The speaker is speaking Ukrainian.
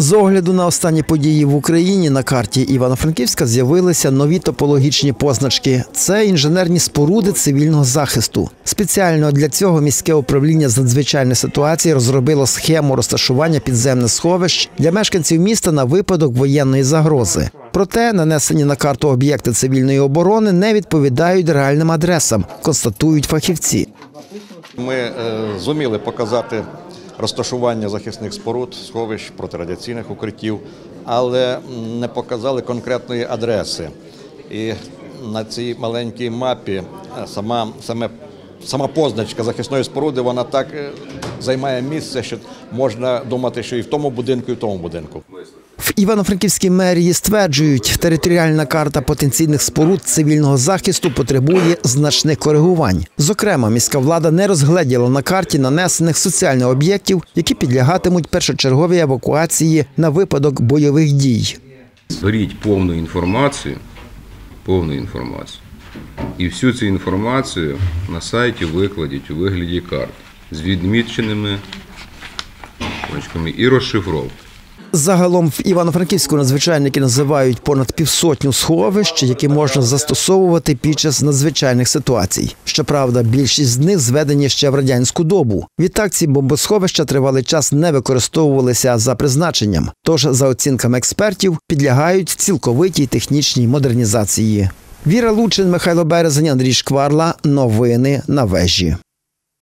З огляду на останні події в Україні на карті Івано-Франківська з'явилися нові топологічні позначки. Це інженерні споруди цивільного захисту. Спеціально для цього міське управління з надзвичайних ситуацій розробило схему розташування підземних сховищ для мешканців міста на випадок воєнної загрози. Проте нанесені на карту об'єкти цивільної оборони не відповідають реальним адресам, констатують фахівці. Ми е, зуміли показати розташування захисних споруд, сховищ, протирадіаційних укриттів, але не показали конкретної адреси. І на цій маленькій мапі е, сама, саме, сама позначка захисної споруди вона так е, займає місце, що можна думати, що і в тому будинку, і в тому будинку. В Івано-Франківській мерії стверджують, територіальна карта потенційних споруд цивільного захисту потребує значних коригувань. Зокрема, міська влада не розгледіла на карті нанесених соціальних об'єктів, які підлягатимуть першочерговій евакуації на випадок бойових дій. зберіть повну інформацію, повну інформацію. І всю цю інформацію на сайті викладіть у вигляді карт з відміченими і розшифровки. Загалом в Івано-Франківську надзвичайники називають понад півсотню сховищ, які можна застосовувати під час надзвичайних ситуацій. Щоправда, більшість з них зведені ще в радянську добу. Відтак ці бомбосховища тривалий час не використовувалися за призначенням. Тож, за оцінками експертів, підлягають цілковитій технічній модернізації. Віра Лучин, Михайло Березень, Андрій Шкварла. Новини на вежі.